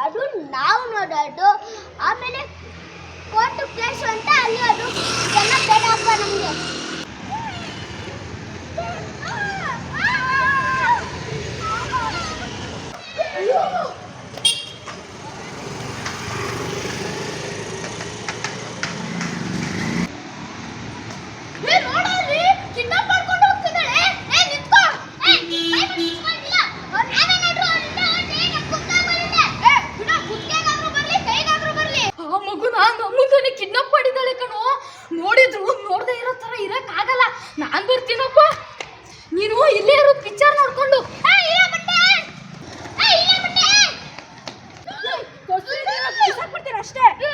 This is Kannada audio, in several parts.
ಅದು ನಾವು ನೋಡೋದು. ಆಮೇಲೆ ಕೋರ್ಟ್ ಪ್ಲೇಸ್ ಅಂತ ಅಲ್ಲಿ ಅದು ಎಲ್ಲ ಬೇಡಪ್ಪ ನಮಗೆ. ಏ ನೋಡಲ್ಲಿ ಕಿಡ್ನಾಪ್ ಮಾಡ್ಕೊಂಡು ಹೋಗ್ತಿದ್ದಾಳೆ ಏ ನಿಂತ್ಕೋ ಏ ಕೈ ಬಿಟ್ಟು ನಿಂತ್ಕೊಂಡಿಲ್ಲ ಅವ್ರು ನಾವೇನಾದ್ರೂ ಅಲ್ಲಿಂದ ಹೊರಟ್ರೆ ನಮ್ ಕುತ್ತ ಬರುತ್ತೆ ಏ ಬಿಡ ಕುತ್ತಿಗೆಗಾದ್ರೂ ಬರ್ಲಿ ಕೈಗಾದ್ರೂ ಬರ್ಲಿ ಆ ಮಗುನ ನಮ್ಮಂತಾನೆ ಕಿಡ್ನಾಪ್ ಮಾಡಿದ್ದಾಳೆ ಕಣೋ. ನೋಡಿದ್ರು ನೋಡದೆ ಇರೋ ಥರ ಇರೋಕ್ಕಾಗಲ್ಲ. ನಾನು ಬರ್ತೀನಪ್ಪ. ನೀನು ಇಲ್ಲೇ ಇರೋ ಪಿಕ್ಚರ್ ನೋಡಿಕೊಂಡು. ಅಷ್ಟೇ?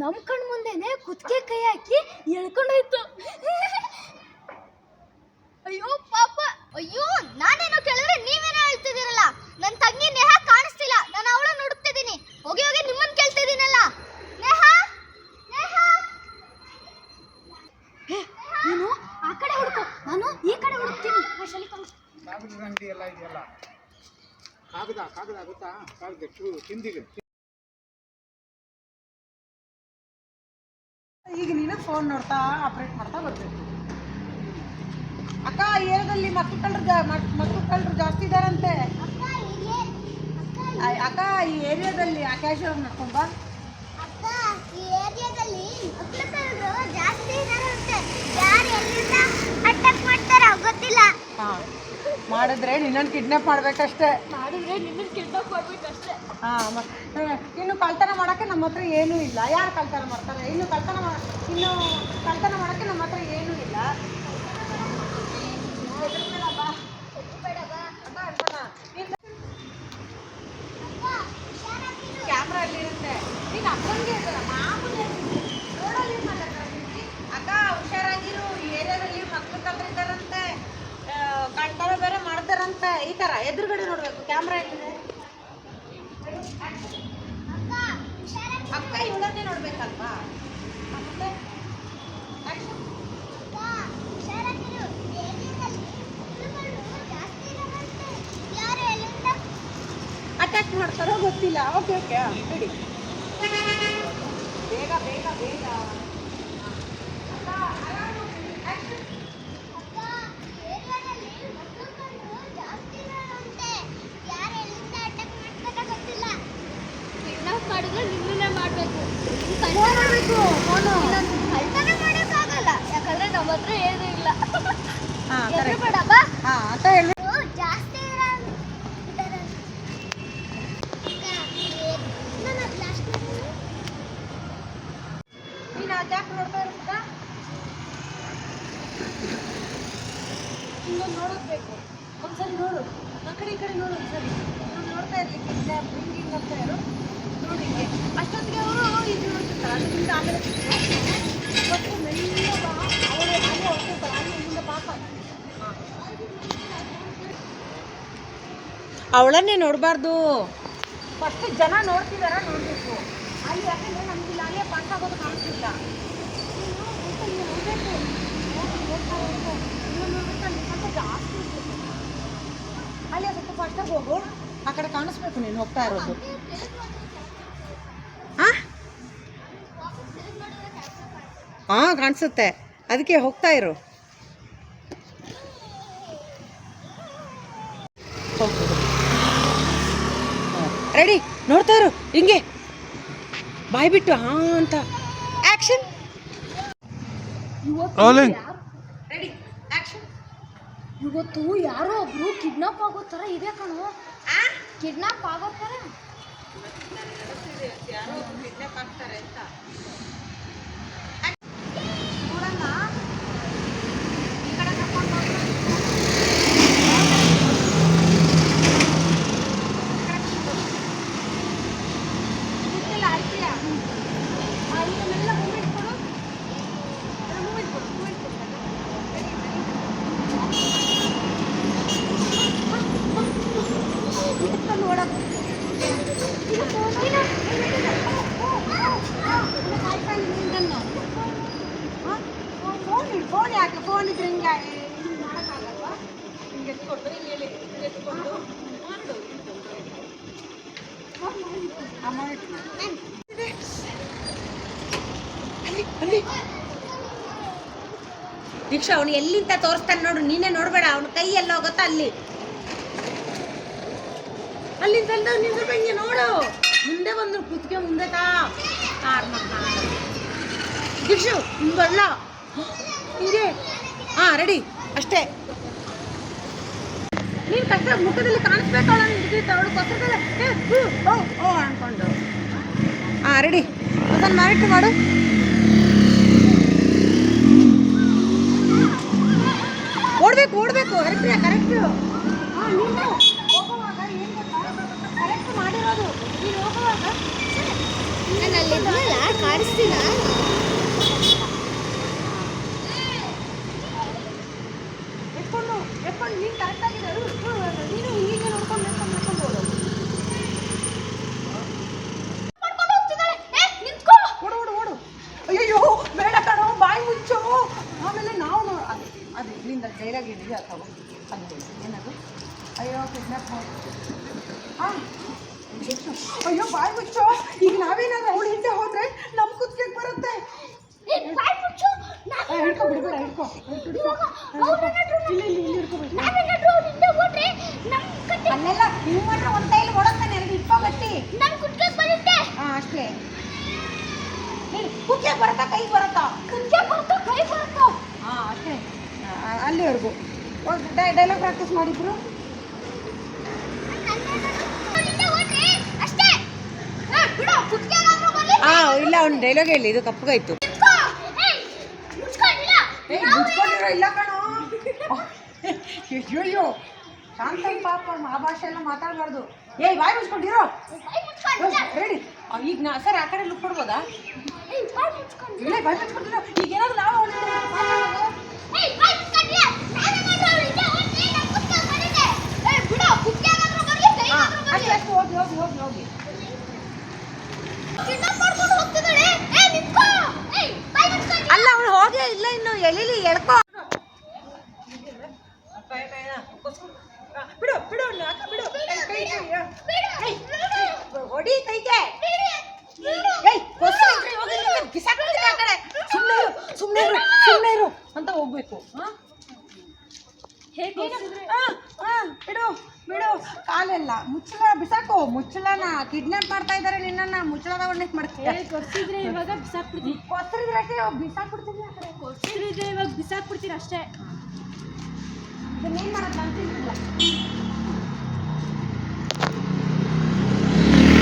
ನಮ್ ಕಣ್ ಮುಂದೆನೆ ಕುತ್ತಿಗೆ ಕೈ ಹಾಕಿ ಎಳ್ಕೊಂಡೋಯ್ತು. ಅಯ್ಯೋ, ಪಾಪ. ಅಯ್ಯೋ, ನಾನೇನೋ ಕೇಳಿದ್ರೆ ನೀವೇನೋ ಹೇಳ್ತಿದ್ದೀರಲ್ಲ? ನನ್ನ ತಂಗಿ ನೇಹ ಕಾಣಿಸ್ತಿಲ್ಲ. ನಾನು ಅವಳನ್ನ ನೋಡುತ್ತಿದ್ದೀನಿ. ಹೋಗಿ ಹೋಗಿ ನಿಮ್ಮನ್ನ ಕೇಳ್ತಿದ್ದೀನಲ್ಲ. ನೇಹ? ನೇಹ? ನೀನು ಆ ಕಡೆ ಹುಡುಕು. ನಾನು ಈ ಕಡೆ ಹುಡುಕ್ತೀನಿ. ಕಾಗದದ ಅಂಗಡಿ ಎಲ್ಲ ಇದೆಯಲ್ಲ? ಕಾಗದ ಕಾಗದ ಗೊತ್ತಾ? ಕಾಗದ ಫೋನ್ ನೋಡ್ತಾ ಆಪ್ರೇಟ್ ಮಾಡ್ತಾ ಬರ್ಬೇಕು. ಅಕ್ಕ ಏರಿಯಾದಲ್ಲಿ ಮಕ್ಕಳು ಕಳ್ಳರು ಮಕ್ಕಳು ಕಳ್ಳರು ಜಾಸ್ತಿ ಇದಾರಂತೆ. ಅಕ್ಕ, ಈ ಅಕ್ಕ ಆ- ಏರಿಯಾದಲ್ಲಿ ಆಕಾಶ ನಡ್ಕೊಂಡ್ ಬಾ. ಏರಿಯಾದಲ್ಲಿ ಜಾಸ್ತಿ ಇದಾರಂತೆ. ಯಾರು ಎಲ್ಲಿಂದ ಅಟ್ಯಾಕ್ ಮಾಡ್ತಾರೋ ಗೊತ್ತಿಲ್ಲ. ಹಾಂ. ಮಾಡಿದ್ರೆ ನಿನ್ನನ್ನು ಕಿಡ್ನಾಪ್ ಮಾಡ್ಬೇಕಷ್ಟೇ. ಮಾಡಿದ್ರೆ ನಿನ್ನ ಕಿಡ್ನಾಪ್ ಮಾಡ್ಬೇಕಷ್ಟೇ. ಹಾಂ ಇನ್ನು ಕಳ್ತನ ಮಾಡೋಕ್ಕೆ ನಮ್ಮ ಹತ್ರ ಏನೂ ಇಲ್ಲ. ಯಾರು ಕಳ್ತನ ಮಾಡ್ತಾರೆ? ಇನ್ನು ಕಳ್ತನ ಮಾಡ ಇನ್ನು ಕಳ್ತನ ಮಾಡೋಕ್ಕೆ ನಮ್ಮ ಹತ್ರ ಏನೂ ಇಲ್ಲ. ಕ್ಯಾಮ್ರಾ ಬಾ. ನೀನು ಅಕ್ಕಂಗೆ ಇರ್ತದ ಮಾಮೂಲಿ ರೋಡಲ್ಲಿ ಏನ್ ಮಾತಾಡ್ತಾರೆ ನಿಮ್ಗೆ? ಅಕ್ಕ ಹುಷಾರಾಗಿರು ಈ ಏರಿಯಾದಲ್ಲಿ ಮಕ್ಳು ಕಲ್ರಿದ್ದಾರಂತೆ ಕಳ್ತನ ಬೇರೆ ಮಾಡ್ತಾರಂತ ಈ ತರ ಎದುರುಗಡೆ ನೋಡ್ಬೇಕು ಕ್ಯಾಮ್ರಾ ಎಲ್ಲಿದೆ ಅಕ್ಕ ಇವಳನ್ನೇ ನೋಡ್ಬೇಕಲ್ವಾ. ಅಟ್ಯಾಕ್ ಮಾಡ್ತಾರೋ ಗೊತ್ತಿಲ್ಲ. ಓಕೆ ಓಕೆ ಬಿಡಿ. ಬೇಗ ಬೇಗ ಬೇಗ ಅಕ್ಕ, ಆರಾಮು, action. ಕಿಡ್ನಾಪ್ ಮಾಡಿದ್ರೆ ನಿನ್ನನ್ನೇ ಮಾಡಬೇಕು ಫೋನ್ ಮಾಡ್ಬೇಕು ಫೋನು ಕಳ್ತನ ಮಾಡೋಕ್ಕಾಗಲ್ಲ ಯಾಕಂದ್ರೆ ನಮ್ಮ ಹತ್ರ ಏನೂ ಇಲ್ಲ. ಹಾ ಕರೆಕ್ಟ್ ಬೇಡಪ್ಪ ಹಾ ಅಂತ ಹೇಳಿ ಜಾಸ್ತಿ ನೀನು ಅದ್ಯಾಕೆ ನೋಡ್ತಾ ಇರುತ್ತಾ ಇನ್ನೊಂದು ನೋಡೋದ್ಬೇಕು ಒಂದ್ಸರಿ ನೋಡು ಆ ಕಡೆ ಈ ಕಡೆ ನೋಡು ಒಂದ್ಸರಿ ನಾನು ನೋಡ್ತಾ ಇರ್ಲಿಕ್ಕೆ ಇಲ್ಲ ಹಿಂಗೆ ಅಂತ ಇರು ನೋಡಿ ಹಿಂಗೆ ಅಷ್ಟೊತ್ತಿಗೆ ಅವರು ಇದು ನೋಡ್ತಿರ್ತಾರೆ ಅದರಿಂದ ಆಮೇಲೆ ಮತ್ತು ಮೆಲ್ಲ ಬಾ ಅವಳು ಅಲ್ಲಿ ಹೊರ್ತಿರ್ತಾರೆ ಅಲ್ಲಿ ಇಲ್ಲಿಂದ ಪಾಪ ಅವಳನ್ನೇ ನೋಡಬಾರ್ದು. ಫಸ್ಟ್ ಜನ ನೋಡ್ತಿದಾರ, ನೋಡಬೇಕು. ಅಲ್ಲಿ ಯಾಕಂದ್ರೆ ನಮ್ಗೆ ಇಲ್ಲಿ ಅಲ್ಲೇ ಪಾಸ್ ಆಗೋದು ಕಾಣಿಸ್ತಿಲ್ಲ ಜಾಸ್ತಿ ಅಲ್ಲಿ ಸ್ವಲ್ಪ ಫಾಸ್ಟಾಗಿ ಹೋಗು. ಆ ಕಡೆ ಕಾಣಿಸ್ಬೇಕು ನೀನು ಹೋಗ್ತಾ ಇರೋದು. ಹಾಂ ಕಾಣಿಸುತ್ತೆ. ಅದಕ್ಕೆ ಹೋಗ್ತಾ ಇರು. ರೆಡಿ ನೋಡ್ತಾ ಇರು ಹಿಂಗೆ. ಬಾಯ್ ಬಿಟ್ಟು ಹಾ ಅಂತ. ಆಕ್ಷನ್. ಇವತ್ತು ರೆಡಿ ಆಕ್ಷನ್. ಇವತ್ತು ಯಾರೋ ಒಬ್ರು ಕಿಡ್ನಾಪ್ ಆಗೋ ಥರ ಇದೆ ಕಣೋ. ಕಿಡ್ನಾಪ್ ಆಗೋ ಥರ? ಯಾರೋ ಕಿಡ್ನಾಪ್ ಆಗ್ತಾರೆ ಅಂತ ನೋಡಮ್ಮ ಈ ಕಡೆ ಕರ್ಕೊಂಡು ಗೊತ್ತಿಲ್ಲ ಆಯ್ತಿಲ್ಲ ಅಲ್ಲೆಲ್ಲ ಮೂಮೆಂಟ್ ಕೊಡು ಮೂಮೆಂಟ್ ಕೊಡು ಮೂಮೆಂಟ್ ಕೊಡು ರೆಡಿ ರೆಡಿ ನೋಡೋದು ಫೋನ್ ಫೋನ್ ಯಾಕೆ ಫೋನ್ ಇದ್ರೆ ಹಿಂಗೆ ಹಿಂಗೆ ಮಾಡೋಕ್ಕಾಗಲ್ವಾ ಹಿಂಗೆ ಎತ್ಕೊಂಡು ಹಿಂಗೆ ಹೇಳಿ ಹಿಂಗೆ ಎತ್ಕೊಂಡು ಮಾಡು ಅಮೌಂಟ್ ಅಲ್ಲಿ ಅಲ್ಲಿ ದೀಕ್ಷಾ ಅವನು ಎಲ್ಲಿಂದ ತೋರಿಸ್ತಾನೆ ನೋಡು, ನೀನೇ ನೋಡಬೇಡ, ಅವನ ಕೈ ಎಲ್ಲ ಹೋಗುತ್ತಾ ಅಲ್ಲಿ? ಅಲ್ಲಿಂದ ನಿಂಗೆ ನೋಡು. ಮುಂದೆ ಬಂದು ಕುತ್ಕೆ ಮುಂದೆ ತಾ. ಕಾರ್ ದಿಕ್ಷು ಹಿಂಗಲ್ಲ ಹಿಂಗೆ. ಹಾ ರೆಡಿ ಅಷ್ಟೇ. ನೀನು ಕಷ್ಟ ಮುಖದಲ್ಲಿ ಕಾಣಿಸ್ಬೇಕಲ್ಲ ಅವಳು ಕೊತ್ತದಲ್ಲ ಓ ಓ ಅನ್ಕೊಂಡು. ಹಾ ರೆಡಿ ಅದನ್ನು ಮಾರಿಟ್ಟು ಮಾಡು. ಓಡಬೇಕು ಓಡಬೇಕು ಕರೆಕ್ಟ್ ಹಾಂ ನೀನು ಹೋಗುವಾಗ ಕರೆಕ್ಟ್ ಮಾಡಿರೋದು. ನೀನು ಹೋಗುವಾಗ ನಾನು ಎತ್ಕೊಂಡು ಎತ್ಕೊಂಡು ನೀನು ಕರೆಕ್ಟಾಗಿದೆ ನೀನು ಹೀಗೆ ನೋಡ್ಕೊಂಡು ನೋಡ್ಕೊಂಡು ನೋಡ್ಕೊಂಡು ಹೋಗೋದು ಮಾಡ್ಕೊಂಡು ಹೋಗ್ತಿದ್ದಾಳೆ ಏ ನಿಂತ್ಕೋ ಓಡು ಓಡು ಓಡು ಅಯ್ಯಯ್ಯೋ ಬೇಡ ಕಣೋ ಬಾಯಿ ಮುಚ್ಚು ಆಮೇಲೆ ನಾವು ನೋ ಅದು ಅದು ಇಲ್ಲಿಂದ ಡೈಲಾಗ್ ಹಿಡಿದು ಅಥವಾ ಅದು ಏನದು ಅಯ್ಯೋ ಕಿಡ್ನಾಪ್ ಮಾಡಿ ಹಾಂ ಅಯ್ಯೋ ಬಾಯಿ ಮುಚ್ಚು ಈಗ ನಾವೇನಾದ್ರು ಅವಳು ಹಿಂದೆ ಹೋದ್ರೆ ನಮ್ಮ ಕುತ್ತಿಗೆ ಬರುತ್ತೆ ಏ ಬಾಯ್ ಮುಚ್ಚು ನಾ- ಏ, ಹಿಡ್ಕೊ ಬಿಡ್ಬೇಡ ಹಿಡ್ಕೊ ಹಿಡ್ಕೊ ಅವ್ರೇನಾದ್ರು ಇಲ್ಲಿ ಇಲ್ಲಿ ಇಲ್ಲಿ ಹಿಡ್ಕೊಬೇಕು ನಾವೇನಾದ್ರು ಅವ್ರ ಹಿಂದೆ ಹೋದ್ರೆ ನಮ್ ಕತೆ ಮಾತ್ರ ಒಂದು ಕೈಯಲ್ಲಿ ಓಡೋಗ್ತಾನೆ ಅಲ್ಲಿ ಇಟ್ಕೋ ಗಟ್ಟಿ ನಮ್ ಕುಟ್ಕೆ ಬರುತ್ತೆ. ಹಾಂ ಅಷ್ಟೇ. ನೀನು ಕುತ್ತಿಗೆ ಬರುತ್ತಾ ಕೈ ಬರುತ್ತಾ? ಕುಟ್ಕೆ ಬರುತ್ತೋ ಕೈ ಬರುತ್ತೋ? ಹಾಂ ಅಷ್ಟೇ. ಅಲ್ಲಿವರೆಗೂ. ಡೈಲಾಗ್ ಪ್ರಾಕ್ಟೀಸ್ ಮಾಡಿದ್ರು. ಇಲ್ಲ ಅವ್ನು ಡೈಲಾಗ್ ಹೇಳಿ ಇದು ಕಪ್ಪಗಾಯ್ತು ಇಲ್ಲ ಕಣೋ. ಅಯ್ಯೋ ಶಾಂತ ಪಾಪ ಆ ಭಾಷೆ ಎಲ್ಲ ಮಾತಾಡಬಾರ್ದು. ಏಯ್ ಬಾಯ್ ಮುಚ್ಕೊಂಡಿರೋ? ಹೇಳಿ ರೆಡಿ. ಈಗ ನಾ ಸರ್ ಆ ಕಡೆ ಲುಕ್ ಕೊಡ್ಬೋದಾ? ಇಲ್ಲ ಬಾಯ್ ಮುಚ್ಕೊಂಡಿರೋ? ಈಗ ಏನಾದ್ರು ನಾವು ಏಯ್ ಬಾಯ್ ಮುಚ್ಕೊಂಡ್ರೆ ನಾನೇ ಮಾಡೋಳಿದ್ದೆ ಹೋಗಿ ನಾನು ಕುತ್ಕೊಂಡು ಮಾಡಿದ್ದೆ ಏಯ್ ಬಿಡು ಕುಕ್ಕಿಯಾಗಾದ್ರೂ ಬರಲಿ ಕೈಗಾದ್ರೂ ಬರಲಿ ಅಷ್ಟೇ ಅಷ್ಟು ಹೋಗಿ ಹೋಗಿ ಹೋಗಿ ಹೋಗಿ ಕಿಡ್ನಾಪ್ ಮಾಡ್ಕೊಂಡು ಹೋಗ್ತಿದ್ದಾಳೆ ಏಯ್ ನಿಂತ್ಕೋ ಏಯ್ ಬಾಯ್ ಮುಚ್ಕೊಂಡು ಅಲ್ಲ ಅವಳು ಹೋಗೇ ಇಲ್ಲ ಇನ್ನು ಎಳಿಲಿ ಎಳ್ಕೊ ಬಿಡು ಬಿಡು ಅಕ್ಕ ಬಿಡು ಕೈ ಕೈ ಹೊಡಿ ಕೈಗೆ ಏಯ್ ಕೊಸ್ಸು ಇದ್ರೆ ಹೋಗಿ ಇಲ್ಲಿಂದ ಬಿಸಾಕ್ಬಿಡ್ತೀನಿ ಆ ಕಡೆ ಸುಮ್ಮನೆ ಇರು ಸುಮ್ಮನೆ ಇರು ಸುಮ್ಮನೆ ಇರು ಅಂತ ಹೋಗ್ಬೇಕು ಹಾಂ ಹೇಗೆ ಬಿಡು ಬಿಡು ಕಾಲೆಲ್ಲ ಬಿಸಾಕು ಮುಚ್ಚಳನ ಕಿಡ್ನಾಪ್ ಮಾಡ್ತಾ ಇದ್ದಾರೆ ನಿನ್ನನ್ನ ಮುಚ್ಚಳದ ಮಾಡ್ತೀನಿ ಮಾಡ್ತಾರೆ ಕೊರ್ಸಿದ್ರೆ ಇವಾಗ ಬಿಸಾಕ್ಬಿಡ್ತೀನಿ. ಕೊತ್ತರಿದ್ರೆ ಬಿಸಾಕ್ಬಿಡ್ತೀನಿ ಕೊಡ್ಸಿದ್ರೆ ಇವಾಗ ಬಿಸಾಕ್ಬಿಡ್ತೀನಿ ಅಷ್ಟೇ. ಏನು ಮಾಡೋದು ಅಂತ ತಿಳಿದಿಲ್ಲ.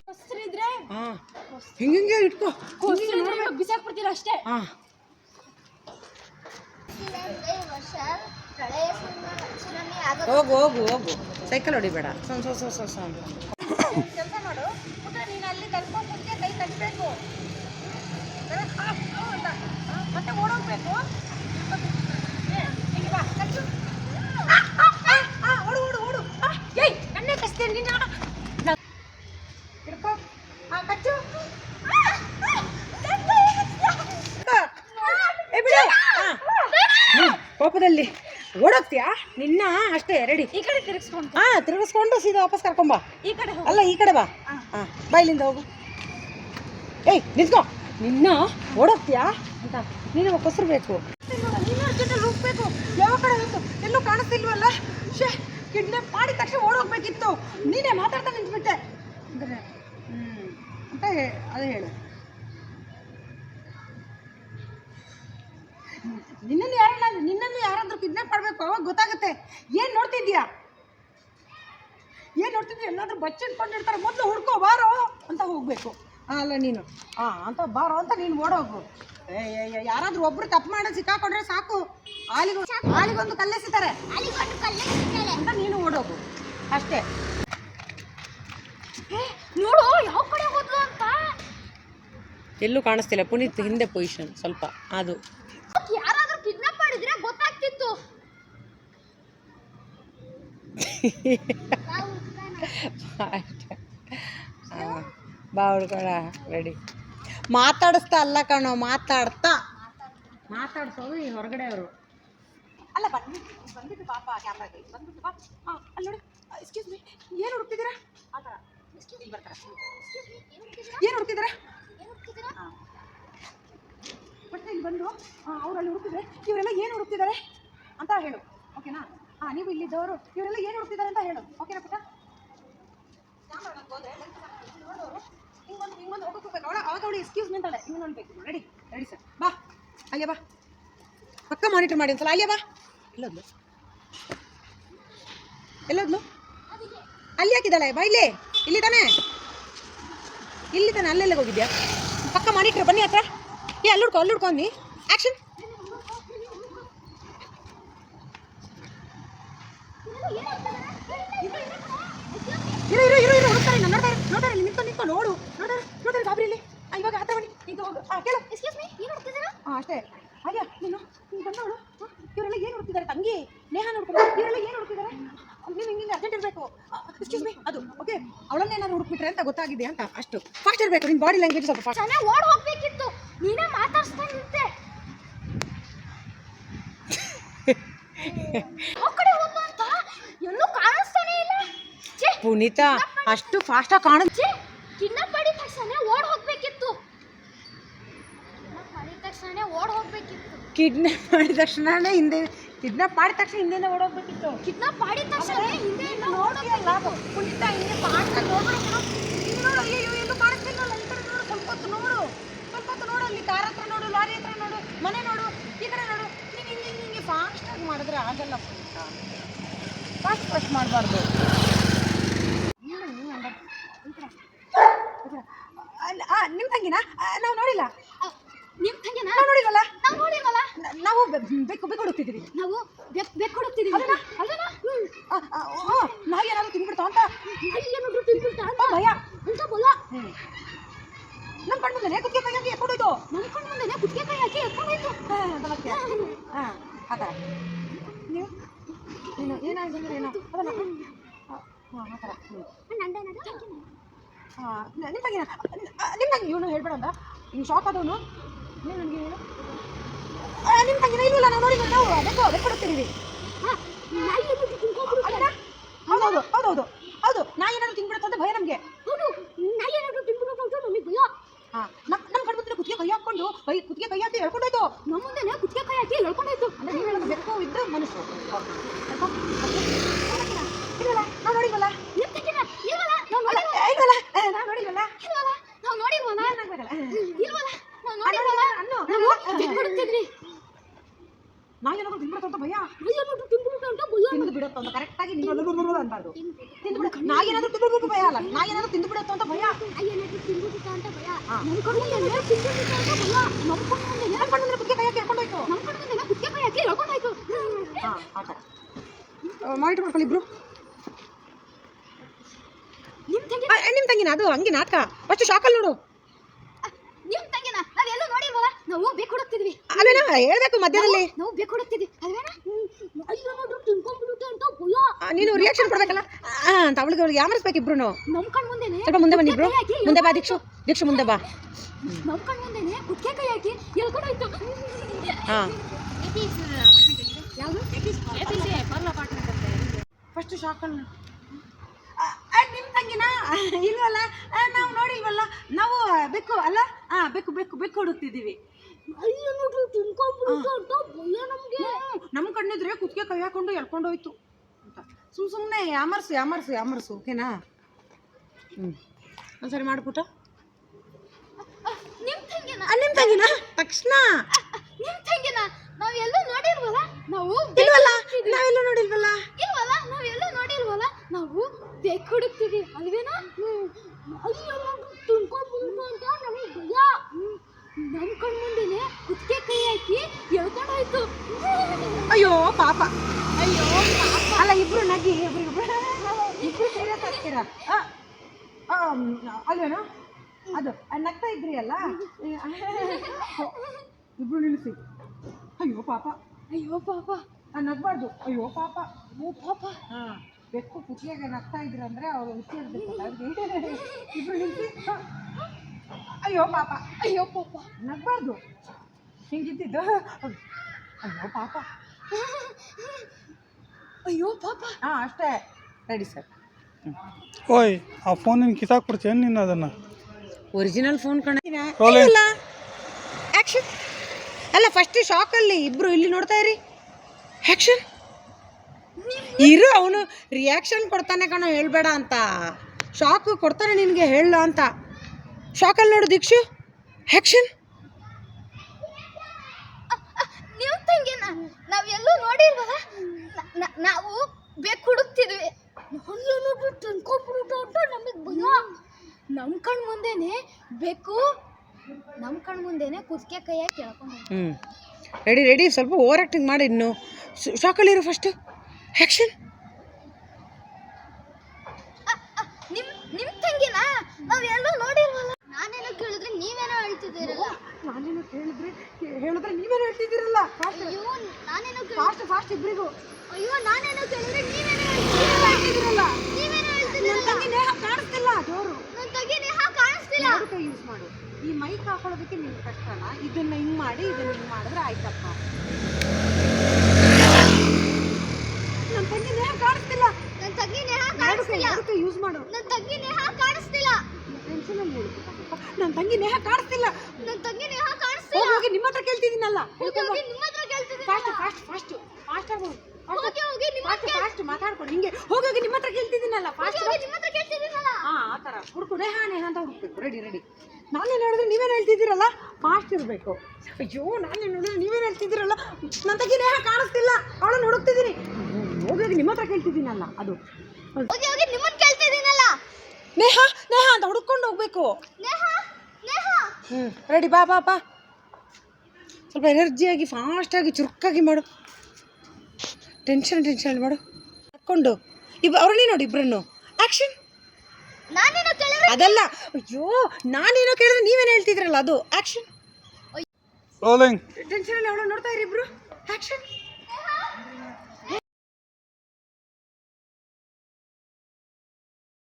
ಕೊಸ್ರಿದ್ರೆ ಹಾ ಹಿಂಗೆ ಇಟ್ಕೋ. ಕೊಸ್ರಿದ್ರೆ ಇವಾಗ ಬಿಸಾಕ್ಬಿಡ್ತೀನಿ ಅಷ್ಟೇ. ಹಾ. ಹೋಗು ಹೋಗು ಹೋಗು. ಸೈಕಲ್ ಹೊಡಿಬೇಡ. ಸೊನ್ ಸೊ ಸೊ ಸೊನ್. ಕೆಲಸ ಮಾಡು. ಪುಟ್ಟ ನೀನು ಅಲ್ಲಿ ಕಲ್ತ್ಕೊಂಡು ಮುಂದೆ ಕೈ ತಟ್ಟಬೇಕು ಮತ್ತೆ ಓಡೋಗ್ಬೇಕು ಏ, ಹಿಂಗೆ ಬಾ, ಕಚ್ಚು. ಆ, ಆ, ಆ, ಆ, ಓಡು ಓಡು ಓಡು ಆ, ಏಯ್ ಎಣ್ಣೆ ಕಚ್ತೇನೆ ನಿನ್ನ ನಾ- ಹಿಡ್ಕೋ ಆ, ಕಚ್ಚು ಏ ಬಿಡು ಆ. ಹ್ಮ್, ಕೋಪದಲ್ಲಿ ಓಡೋಗ್ತೀಯಾ ನಿನ್ನ ಅಷ್ಟೇ ರೆಡಿ ಈ ಕಡೆ ತಿರುಗಿಸ್ಕೊಂಡು. ಹಾ ತಿರುಗಿಸ್ಕೊಂಡು ಸೀದಾ ವಾಪಸ್ ಕರ್ಕೊಂಬಾ ಈ ಕಡೆ ಅಲ್ಲ ಈ ಕಡೆ ಬಾ. ಹಾ. ಬಾ ಇಲ್ಲಿಂದ ಹೋಗು. ಏಯ್ ನಿಂತ್ಕೋ. ನಿನ್ನ ಓಡೋಗ್ತೀಯಾ? ಅಂತ. ನೀನು ಕೊಸರು ಬೇಕು. ಹೋಗ್ಬೇಕು ಯಾವ ಕಡೆ ಹೋಯ್ತು ಎಲ್ಲೂ ಕಾಣಿಸ್ತಿಲ್ವಲ್ಲ? ಶೇ ಕಿಡ್ನಾಪ್ ಮಾಡಿದ ತಕ್ಷಣ ಓಡೋಗ್ಬೇಕಿತ್ತು. ನೀನೇ ಮಾತಾಡ್ತಾ ನಿಂತ್ಬಿಟ್ಟೆ. ಅಂದರೆ ಹ್ಞೂ ಅಂತ ಹೇ- ಅದೇ ಹೇಳು. ನಿನ್ನನ್ನು ಯಾರನ್ನ ನಿನ್ನನ್ನು ಯಾರಾದರೂ ಕಿಡ್ನಾಪ್ ಮಾಡಬೇಕು? ಅವಾಗ ಗೊತ್ತಾಗುತ್ತೆ. ಏನು ನೋಡ್ತಿದ್ಯಾ ಏನು ನೋಡ್ತಿದ್ಯಾ ಎಲ್ಲಾದರೂ ಬಚ್ಚಿಟ್ಕೊಂಡಿರ್ತಾರೆ ಮೊದಲು ಹುಡ್ಕೋ ಬಾರೋ ಅಂತ ಹೋಗಬೇಕು. ಆ, ಅಲ್ಲ ನೀನು. ಹಾಂ ಅಂತ ಬಾರೋ ಅಂತ ನೀನು ಓಡೋಗು. ಹೋಗು ಏ, ಏ, ಯಾರಾದ್ರೂ ಒಬ್ರು ತಪ್ಪು ಮಾಡೋ ಸಿಕ್ಕಾಕೊಂಡ್ರೆ ಸಾಕು. ಆಲಿಗೆ ಆಲಿಗೊಂದು ಕಲ್ಲೆಸಿತಾರೆ. ಅಂತ ನೀನು ಓಡೋಗು. ಅಷ್ಟೇ. ನೋಡು ಯಾವ ಕಡೆ ಹೋದ್ಲು ಅಂತ? ಎಲ್ಲೂ ಕಾಣಿಸ್ತಿಲ್ಲ. ಪುನೀತ್ ಹಿಂದೆ ಪೊಸಿಷನ್ ಸ್ವಲ್ಪ. ಅದು ಯಾರಾದ್ರೂ ಕಿಡ್ನಾಪ್ ಮಾಡಿದ್ರೆ ಗೊತ್ತಾಗ್ತಿತ್ತು ಬಾ ಹುಡ್ಕೊಳ ರೆಡಿ. ಮಾತಾಡಿಸ್ತಾ ಅಲ್ಲ ಕಣೋ ಮಾತಾಡ್ತಾ. ಮಾತಾಡ್ಸೋದು ಈ ಹೊರಗಡೆ ಅವರು. ಅಲ್ಲ ಬಂದ್ಬಿಟ್ಟು ಬಂದ್ಬಿಟ್ಟು ಪಾಪ ಕ್ಯಾಮ್ರಾಗೆ ಬಂದ್ಬಿಟ್ಟು ಪಾಪ ಹಾಂ ಅಲ್ಲಿ ನೋಡಿ. ಎಕ್ಸ್ಕ್ಯೂಸ್ ಮೀ ಏನು ಹುಡುಕ್ತಿದ್ದೀರಾ? ಆ ಥರ. ಇಲ್ಲಿ ಬರ್ತಾರೆ. ಏನು ಹುಡುಕ್ತಿದ್ದೀರಾ? ಹಾಂ ಮತ್ತೆ ಇಲ್ಲಿ ಬಂದು ಅವರಲ್ಲಿ ಹುಡುಕಿದ್ರೆ ಇವರೆಲ್ಲ ಏನು ಹುಡುಕ್ತಿದ್ದಾರೆ? ಅಂತ ಹೇಳು. ಓಕೆನಾ ಹಾಂ ನೀವು ಇಲ್ಲಿದ್ದವರು, ಇವರೆಲ್ಲ ಏನು ಹುಡುಕ್ತಿದ್ದಾರೆ ಅಂತ ಹೇಳು. ಓಕೆನಾ ಪುಟ್ಟ ಹಿಂಗೊಂದು ಹಿಂಗೊಂದು ಹೋಗ್ಬೇಕು ಅವಳ, ಅವಾಗ ಅವಳು ಎಕ್ಸ್ಕ್ಯೂಸ್ ನಿಂತಾಳೆ. ಹಿಂಗೆ ನೋಡ್ಬೇಕು. ರೆಡಿ ರೆಡಿ ಸರ್ ಬಾ. ಅಲ್ಲೇ ಬಾ. ಪಕ್ಕ ಮಾನಿಟರ್ ಮಾಡಿ ಒಂದ್ಸಲ. ಅಲ್ಲೇ ಬಾ. ಎಲ್ಲೋದ್ಲು? ಎಲ್ಲೋದ್ಲು? ಅಲ್ಲಿ ಹಾಕಿದ್ದಾಳೆ. ಬಾ, ಇಲ್ಲೇ. ಇಲ್ಲಿ ತಾನೇ. ಇಲ್ಲಿ ಹೋಗಿದ್ಯಾ? ಪಕ್ಕ ಮಾನಿಟ್ರ್ ಬನ್ನಿ ಹತ್ರ. ಏ ಅಲ್ಲಿ ಹುಡ್ಕೊ ಅಲ್ಲಿ ಹುಡ್ಕೊ ನೀ ಆ್ಯಕ್ಷನ್ ಇರು ಇರು ಇರು ಇರು ಹುಡುಕ್ತಾರೆ ನಾನು ನೋಡ್ತಾರೆ ನಿಂತ್ಕೊಂಡು ನೋಡು ನೋಡ್ತಾರೆ ನೋಡ್ರಿ ಗಾಬರಿ ಇಲ್ಲಿ. ಇವಾಗ ಹತ್ರ ಬನ್ನಿ ಈಗ ಹೋಗು. ಹಾಂ ಕೇಳು. ಎಕ್ಸ್ಕ್ಯೂಸ್ ಮೀ ಏನು ನೋಡ್ತಿದ್ದೀರಾ? ಹಾಂ ಅಷ್ಟೇ. ಹಾಗೆ ನೀನು ನೀನು ಬಂದವಳು ಇವರೆಲ್ಲ ಏನು ಹುಡುಕ್ತಿದ್ದಾರೆ ತಂಗಿ? ನೇಹ ನೋಡ್ಕೊಂಡು ಇವರೆಲ್ಲ ಏನು ಹುಡುಕ್ತಿದ್ದಾರೆ ನೀನು ಹಿಂಗೆ ಅರ್ಜೆಂಟ್ ಇರಬೇಕು. ಎಕ್ಸ್ಕ್ಯೂಸ್ ಮೀ ಅದು ಓಕೆ ಅವಳನ್ನೇ ಏನಾದ್ರು ಹುಡುಕ್ಬಿಟ್ರೆ ಅಂತ ಗೊತ್ತಾಗಿದೆ ಅಂತ ಅಷ್ಟು. ಫಾಸ್ಟ್ ಇರಬೇಕು ನಿನ್ನ ಬಾಡಿ ಲ್ಯಾಂಗ್ವೇಜ್ ಸ್ವಲ್ಪ ಫಾಸ್ಟ್ ಚೆನ್ನಾಗಿ ಓಡ್ ಹೋಗ್ಬೇಕಿತ್ತು. ನೀನೇ ಮಾತಾಡ್ಸ್ತಾ ಛೇ ಪುನೀತ ಅಷ್ಟು ಫಾಸ್ಟಾಗಿ ಕಾಣ ಛೇ ಪಡಿ ತಕ್ಷಣ ಓಡ್ ಹೋಗ್ಬೇಕಿತ್ತು. ಕಿಡ್ನಾಪ್ ಮಾಡಿದ ತಕ್ಷಣ ಓಡ್ ಹೋಗ್ಬೇಕಿತ್ತು. ಕಿಡ್ನಾಪ್ ಮಾಡಿದ ತಕ್ಷಣನೇ ಹಿಂದೆ ಕಿಡ್ನಾಪ್ ಮಾಡಿದ ತಕ್ಷಣ ಹಿಂದೆಯಿಂದ ಓಡೋಗ್ಬೇಕಿತ್ತು ಕಿಡ್ನಾಪ್ ಮಾಡಿದ ತಕ್ಷಣ ಹಿಂದೆಯಿಂದ ನೋಡ್ತೀಯಲ್ಲ? ಕುಣಿತ ಹಿಂಗೆ ಫಾಸ್ಟ್ ನೋಡ್ಬಿಡು ಇಲ್ಲಿ ನೋಡು ಅಯ್ಯೋ ಎಲ್ಲೂ ಕಾಣಿಸ್ತಿಲ್ವಲ್ಲ? ಈ ಕಡೆ ನೋಡು ಸ್ವಲ್ಪ ಹೊತ್ತು ನೋಡು. ಸ್ವಲ್ಪ ಹೊತ್ತು ನೋಡು ಅಲ್ಲಿ ಕಾರ್ ಹತ್ರ ನೋಡು ಲಾರಿ ಹತ್ರ ನೋಡು ಮನೆ ನೋಡು ಈ ಕಡೆ ನೋಡು. ನೀನು ಹಿಂಗೆ ಹಿಂಗೆ ಹಿಂಗೆ ಫಾಸ್ಟಾಗಿ ಮಾಡಿದ್ರೆ ಆಗಲ್ಲ ಕುಣಿತ ಫಾಸ್ಟ್ ಫಾಸ್ಟ್ ಮಾಡಬಾರ್ದು ಅಲ್ಲ ನಿಮ್ಮ ತಂಗಿನಾ ನಾವು ನೋಡಿಲ್ಲ ನಿಮ್ ತಂಗಿನ ನಾವು ನೋಡಿಲ್ವಲ್ಲ ನಾವ್ ನೋಡಿಲ್ವಲ್ಲ ನ- ನಾವು ಬೆ- ಬೇಕು ಬೇಕು ಹುಡುಕ್ತಿದ್ದೀವಿ ನಾವು ಬೆಕ್ ಬೆಕ್ ಹುಡುಕ್ತಿದೀವಿ ಅಲ್ಲೇನಾ? ಅಲ್ಲೇನಾ ಆ, ಆ, ಆ, ನಾಯಿ ಏನಾದ್ರು ತಿನ್ಬಿಡ್ತಾವ ಅಂತ ಅಲ್ಲಿ ಏನಾದ್ರು ತಿನ್ಬಿಟ್ಟ ಅಂತ ಆ, ಭಯ ಅಂತ ಬಲ ಹ್ಮ್. ನಮ್ ಕಣ್ಣು ಮುಂದೆ ಕುತ್ತಿಗೆ ಕೈಯಾಗಿ ಎತ್ಕೊಂಡೋಯ್ತು ನಮ್ ಕಣ್ ಮುಂದೆನೆ ಕುತ್ತಿಗೆ ಕೈ ಹಾಕಿ ಎತ್ಕೊಂಡೋಯ್ತು ಹಾ, ಅದಕ್ಕೆ. ಹಾ, ಆ ಥರ. ನೀವು ಏನು ಏನಾಗಿದೆ ಏನೋ ಅದಲ್ಲ ಹಾಂ ಆ ಥರ. ಹಾಂ ನಿಮ್ಮ ತಂಗಿನ ನಿಮ್ಮ ತಂಗಿ ಇವನು ಹೇಳ್ಬೇಡ ಅಂತ ನೀವು ಶಾಕ್ ಆದವನು. ನೀವು ನನಗೆ ಹೇಳು. ನಿಮ್ಮ ತಂಗಿನ ಇಲ್ಲ ನಾವು ನೋಡಿ ನಾವು ಅದಕ್ಕೂ ಅದಕ್ಕೆ ಹೌದೌದು ಹೌದೌದು ಹೌದು ನಾ ಏನಾದ್ರು ತಿನ್ಬಿಡುತ್ತೆ ಅಂತ ಭಯ ನಮಗೆ. ಹೌದು ನಾಯಿ ಏನಾದ್ರು ತಿನ್ಬಿಟ್ಟು ಅಂತ ನಮಗೆ ಭಯ. ಹಾಂ ನಮ್ಮ ನಮ್ಮ ಕಣ್ಣು ಮುಂದೆ ಕುತ್ತಿಗೆ ಕೈ ಹಾಕೊಂಡು ಕೈ ಕುತ್ತಿಗೆ ಕೈ ಹಾಕಿ ಎಳ್ಕೊಂಡೋಯ್ತು ನಮ್ಮ ಮುಂದೆನೆ ಕುತ್ತಿಗೆ ಕೈ ಹಾಕಿ ಎಳ್ಕೊಂಡೋಯ್ತು ಅಂದ್ರೆ ನೀವು ಹೇಳೋದು? ಬೆಕ್ಕು ಇದ್ದ ಮನಸ್ಸು. ನಾವು ನೋಡಿಲ್ವಲ್ಲ? ನಾವ್ ನೋಡಿಲ್ವಲ್ಲ? ನಾವು ನೋಡಿಲ್ವಲ್ಲ? ನಾವು ಇಲ್ವಲ್ಲ? ನಾವು ನೋಡಿಲ್ವಲ್ಲ? ಅನ್ನು ನಾವು ಬೆಕ್ ಹುಡುಕ್ತಿದ್ವಿ ನಾ ಏನಾದ್ರು ತಿನ್ಬಿಡುತ್ತೆ ಅಂತ ಭಯ. ಅಂತ ಭಯ ತಿಂದು ಬಿಡುತ್ತೋ ಅಂತ ಕರೆಕ್ಟಾಗಿ ಅನ್ಬಾರ್ದು ಭಯ ಅಲ್ಲ. ನಾ ಏನಾದ್ರು ತಿಂದು ಬಿಡುತ್ತೋ ಅಂತ ಭಯ. ಏನಾದ್ರು ಅಂತ ಭಯ. ಅಂತ ಭಯ. ನಮ್ ಕಣ್ ಮುಂದೆನೆ ನನ್ನ ಕಣ್ಣು ಮುಂದೆ ಕುತ್ತಿಗೆ ಕೈ ಹಾಕಿ ಹೇಳ್ಕೊಂಡೋಯ್ತು ನಮ್ ಕಣ್ ಮುಂದೆನೆ ಕುತ್ತಿಗೆ ಕೈ ಹಾಕಿ ಎಳ್ಕೊಂಡೋಯ್ತು ಆ ಥರ ಮಾನಿಟರ್ ಮಾಡ್ಕೊಳ್ಳಿ ಇಬ್ರು ನಿಮ್ ತಂಗಿ ನಿಮ್ಮ ತಂಗಿನ ಅದು ಹಂಗೆ ನಾಟಕ. ಫಸ್ಟ್ ಶಾಕಲ್ಲಿ ನೋಡು. ನಿಮ್ ತಂಗಿನ ನಾವ್ ಎಲ್ಲೂ ನೋಡಿಲ್ವಲ್ಲ ನಾವು ಬೇಕು ಹುಡುಕ್ತಿದ್ವಿ ಅಲ್ವೇನ ಹೇಳ್ಬೇಕು ಮಧ್ಯದಲ್ಲಿ. ನಾವು ಬೇಕು ಹುಡುಕ್ತಿದ್ವಿ ಅಲ್ವೇನಾ? ಅಯ್ಯೋ ಏನಾದ್ರು ತಿನ್ಕೊಂಡ್ಬಿಡುತ್ತೆ ಅಂತ ಭಯ ಆ, ನೀನು ರಿಯಾಕ್ಷನ್ ಕೊಡ್ಬೇಕಲ್ಲ? ಆ, ಅಂತ ಅವಳಿಗೆ ಅವಳಿಗೆ ಯಾಮರಿಸ್ಬೇಕು ಇಬ್ರು ನಮ್ ಕಣ್ ಮುಂದೆನೆ ಸ್ವಲ್ಪ ಮುಂದೆ ಬನ್ನಿ ಇಬ್ರು. ಹಾಕಿ ಮುಂದೆ ಬಾ ದೀಕ್ಷು. ದೀಕ್ಷು ಮುಂದೆ ಬಾ. ನಮ್ ಕಣ್ ಮುಂದೆನೆ ಕುತ್ತಿಗೆ ಕೈ ಹಾಕಿ ಎಳ್ಕೊಂಡೋಯ್ತು ಹಾಂ. ಯಾವುದು? ಫಸ್ಟ್ ಶಾಕ್ ನಿಮ್ಮ ತಂಗಿನ? ಇಲ್ವಲ್ಲ? ಆ, ನಾವು ನೋಡಿಲ್ವಲ್ಲ? ನಾವು ಬೆಕ್ಕು ಅಲ್ಲ? ಹಾ ಬೆಕ್ಕು ಬೆಕ್ಕು ಬೆಕ್ಕು ಹುಡುಕ್ತಿದ್ದೀವಿ. ನಾಯಿ ನೋಡ್ರಿ ತಿನ್ಕೊಂಡ್ಬಿಡುತ್ತೆ ಅಂತ ಭಯ ನಮಗೆ. ನಮ್ಮ ಕಣ್ಣಿದ್ರೆ ಕುತ್ತಿಗೆ ಕೈ ಹಾಕೊಂಡು ಎಳ್ಕೊಂಡೋಯ್ತು ಅಂತ. ಸುಮ್ ಸುಮ್ಮನೆ ಯಾಮರ್ಸು ಯಾಮರ್ಸು ಯಾಮರ್ಸು ಓಕೆನಾ? ಹ್ಞೂ ಒಂದ್ಸರಿ ಮಾಡ್ಬಿಟ್ಟು. ನಿಮ್ ತಂಗಿನ? ನಿಮ್ಮ ತಂಗಿನ? ತಕ್ಷಣ. ನಿಮ್ ತಂಗಿನ? ನಾವು ಎಲ್ಲೂ ನೋಡಿಲ್ವಲ್ಲ? ನಾವು ಇಲ್ವಲ್ಲ? ನಾವೆಲ್ಲೂ ನೋಡಿಲ್ವಲ್ಲ? ಇಲ್ವಲ್ಲ? ನಾವು ಎಲ್ಲೂ ನೋಡಿಲ್ವಲ್ಲ? ನಾವು ಬೆಕ್ ಹುಡುಕ್ತಿವಿ ಅಲ್ವೇನಾ ನಾಯಿ ಏನಾದ್ರು ತಿನ್ಕೊಂಡ್ಬಿಡುತ್ತೆ ಅಂತ ನಮಗೆ ಭಯ ನಮ್ ಕಣ್ ಮುಂದೆನೆ ಕುತ್ತಿಗೆ ಕೈ ಹಾಕಿ ಎಳ್ಕೊಂಡೋಯ್ತು. ಅಯ್ಯೋ ಪಾಪ. ಅಯ್ಯೋ ಅಲ್ಲ ಇಬ್ರು ನಗಿ ಇಬ್ರು ಇಬ್ರು. ಇಬ್ರು ಸೀರಿಯಸ್ ಆಗ್ತೀರಾ? ಅಲ್ವೇನೋ? ಅದು ನಗ್ತಾ ಇದ್ರಿ ಅಲ್ಲ? ಇಬ್ರು ನಿಲ್ಲಿಸಿ. ಅಯ್ಯೋ ಪಾಪ. ಅಯ್ಯೋ ಪಾಪ. ನಗ್ಬಾರ್ದು. ಅಯ್ಯೋ ಪಾಪ. ಓ ಪಾಪ. ಹಾ ಬೆಕ್ಕು ಕುತ್ತಿಗೆಗೆ ನಗ್ತಾ ಇದ್ರಂದ್ರೆ ಅವ್ರು ಹುಚ್ಚಿರ್ಬೇಕಲ್ಲ ಅವ್ರಿಗೆ ಇಬ್ರು ನಿಲ್ಲಿಸಿ. ಅಯ್ಯೋ ಪಾಪ ಅಯ್ಯೋ ಪಾಪ. ನಗಬಾರ್ದು. ಹಿಂಗಿದ್ದಿದ್ದು. ಅಯ್ಯೋ ಪಾಪ. ಅಯ್ಯೋ ಪಾಪ. ಹಾಂ ಅಷ್ಟೇ. ರೆಡಿ ಸರ್ ಓಯ್ ಆ ಫೋನ್ ಫೋನಿನ ಕಿತ್ತಾಕ್ಬಿಡ್ತೀಯ ನಿನ್ನ ಅದನ್ನ? ಒರಿಜಿನಲ್ ಫೋನ್ ಕಣ. ಇಲ್ಲ ಆ್ಯಕ್ಷನ್ ಅಲ್ಲ ಫಸ್ಟ್ ಶಾಕಲ್ಲಿ ಇಬ್ರು ಇಲ್ಲಿ ನೋಡ್ತಾ ಇರಿ. ಆ್ಯಕ್ಷನ್ ಇರು ಅವನು ರಿಯಾಕ್ಷನ್ ಕೊಡ್ತಾನೆ ಕಣೋ ಹೇಳ್ಬೇಡ ಅಂತ. ಶಾಕ್ ಕೊಡ್ತಾನೆ ನಿನಗೆ ಹೇಳ ಅಂತ. ಶಾಕಲ್ಲಿ ನೋಡು ದೀಕ್ಷು. ಆ್ಯಕ್ಷನ್ ನೀವು ನಾವು ಎಲ್ಲೂ ನೋಡಿಲ್ವಲ್ಲ? ನಾವು ಬೇಕು ಹುಡುಕ್ತಿದ್ವಿ. ನೋಡ್ಬಿಟ್ಟು ತಿನ್ಕೊಂಡ್ಬಿಡುತ್ತ ಅಂತ ನಮಗೆ ಭಯ. ನಮ್ ಕಣ್ ಮುಂದೆನೆ ಬೆಕ್ಕು ನಮ್ ಕಣ್ ಮುಂದೆನೆ ಕುತ್ತಿಗೆ ಕೈಯಾಗಿ ಕೇಳ್ಕೊಂಡು ಹ್ಞೂ ರೆಡಿ ರೆಡಿ ಸ್ವಲ್ಪ ಓವರ್ ಆ್ಯಕ್ಟಿಂಗ್ ಮಾಡಿ ಇನ್ನು. ಶಾಕಲ್ಲಿರು ಫಸ್ಟು ಆ್ಯಕ್ಷನ್ ನಿಮ್ ನಿಮ್ ತಂಗಿನ ನಾವ್ ಎಲ್ಲೂ ನೋಡಿಲ್ವಲ್ಲ ನಾನೇನೋ ಕೇಳಿದ್ರೆ ನೀವೇನೋ ಹೇಳ್ತಿದ್ದೀರಲ್ಲ? ನಾನೇನು ಕೇಳಿದ್ರೆ ಹೇಳಿದ್ರೆ ನೀವೇನು ಹೇಳ್ತಿದ್ದೀರಲ್ಲ? ಫಾಸ್ಟ್ ಅಯ್ಯೋ ನಾನೇನೋ ಫಾಸ್ಟ್ ಫಾಸ್ಟ್ ಇಬ್ಬರಿಗೂ ಅಯ್ಯೋ ನಾನೇನೋ ಕೇಳಿದ್ರೆ ನೀವೇನೋ ಹೇಳ್ತಿದ್ದೀರಲ್ಲ? ನೀವೇನೋ ನನ್ನ ಹೇಳ್ತಿದ್ದೀರಲ್ಲ ತಂಗಿ ನೇಹ ಕಾಣಿಸ್ತಿಲ್ಲ ಜೋರು. ನನ್ ತಂಗಿ ನೇಹ ಕಾಣಿಸ್ತಿಲ್ಲ. ಕೈ ಯೂಸ್ ಮಾಡು. ಈ ಮೈಕ್ ಹಾಕೊಳ್ಳೋದಕ್ಕೆ ನಿಮ್ಗೆ ಕಷ್ಟನ? ಇದನ್ನ ಹಿಂಗ್ ಮಾಡಿ ಇದನ್ನ ಹಿಂಗ್ ಮಾಡಿದ್ರೆ ಆಯ್ತಪ್ಪ ನನ್ನ ತಂಗಿ ನೇಹ ಕಾಣಿಸ್ತಿಲ್ಲ ನನ್ ತಂಗಿ ನೇಹ ಎರಡು ಕೈ ಕಾಣಿಸ್ತಿಲ್ಲ ಎರಡು ಕೈ ಯೂಸ್ ಮಾಡು ನನ್ ತಂಗಿ ನೇಹ ಕಾಣಿಸ್ತಿಲ್ಲ ಟೆನ್ಷನಲ್ಲಿ ಹೇಳು ನನ್ನ ತಂಗಿ ನೇಹ ಕಾಣಿಸ್ತಿಲ್ಲ ನನ್ ತಂಗಿ ನೇಹ ಹೋಗಿ ಕಾಣಿಸ್ತಿಲ್ಲ ಹೋಗಿ ನಿಮ್ಮ ಹತ್ರ ಕೇಳ್ತಿದ್ದೀನಲ್ಲ ಹೋಗಿ ಹೋಗಿ ನಿಮ್ಮ ಹತ್ರ ಕೇಳ್ತಿದ್ದೀನಿ ಫಾಸ್ಟ್ ಫಾಸ್ಟ್ ಫಾಸ್ಟ್ ಫಾಸ್ಟ್ ಆಗಿ ಹೋಗಿ ಹೋಗಿ ನಿಮ್ಮ ಫಾಸ್ಟ್ ಫಾಸ್ಟ್ ಮಾತಾಡ್ಕೊಂಡು ಹಿಂಗೆ ಹೋಗಿ ಹೋಗಿ ನಿಮ್ಮ ಹತ್ರ ಕೇಳ್ತಿದ್ದೀನಲ್ಲ ಫಾಸ್ಟ್ ಹೋಗಿ ನಿಮ್ಮ ಹತ್ರ ಕೇಳ್ತಿದ್ದೀನಲ್ಲ ಹಾ ಆ ಥರ ಹುಡುಕು ನೇಹ ನೇಹ ಅಂತ ಹುಡುಕ್ಬೇಕು ರೆಡಿ ರೆಡಿ ನಾನೇನು ಹೇಳಿದ್ರೆ ನೀವೇನು ಹೇಳ್ತಿದ್ದೀರಲ್ಲ ಫಾಸ್ಟ್ ಇರಬೇಕು ಅಯ್ಯೋ ನಾನೇನು ಹೇಳಿದ್ರೆ ನೀವೇನು ಹೇಳ್ತಿದ್ದೀರಲ್ಲ? ನನ್ನ ನೇಹ ಕಾಣಿಸ್ತಿಲ್ಲ? ಅವಳನ್ನು ಹುಡುಕ್ತಿದ್ದೀನಿ. ಹೋಗಿ ಹೋಗಿ ನಿಮ್ಮ ಹತ್ರ ಕೇಳ್ತಿದ್ದೀನಲ್ಲ ಅದು. ಹೋಗಿ ಹೋಗಿ ನಿಮ್ಮನ್ನ ಕೇಳ್ತಿದ್ದೀನಲ್ಲ? ನೇಹ ನೇಹ ಅಂತ ಹುಡುಕೊಂಡು ಹೋಗ್ಬೇಕು. ನೇಹ ನೇಹ. ಹ್ಞೂ ರೆಡಿ ಬಾ ಬಾ ಬಾ. ಸ್ವಲ್ಪ ಎನರ್ಜಿಯಾಗಿ ಫಾಸ್ಟಾಗಿ ಚುರುಕಾಗಿ ಮಾಡು. ಟೆನ್ಷನ್ ಟೆನ್ಷನ್ ಮಾಡು. ಹಾಕ್ಕೊಂಡು ಇಬ್ ಅವ್ರನ್ನೇ ನೋಡಿ ಇಬ್ಬರನ್ನು ಆ್ಯಕ್ಷನ್ ನಾನೇನೋ ಕೇಳಿದ್ರೆ ಅದಲ್ಲ. ಅಯ್ಯೋ ನಾನೇನೋ ಕೇಳಿದ್ರೆ ನೀವೇನು ಹೇಳ್ತಿದ್ರಲ್ಲ ಅದು? ಆ್ಯಕ್ಷನ್ ರೋಲಿಂಗ್ ಟೆನ್ಷನ್ ಅವಳು ನೋಡ್ತಾ ಇರಿ ಇಬ್ರು. ಆ್ಯಕ್ಷನ್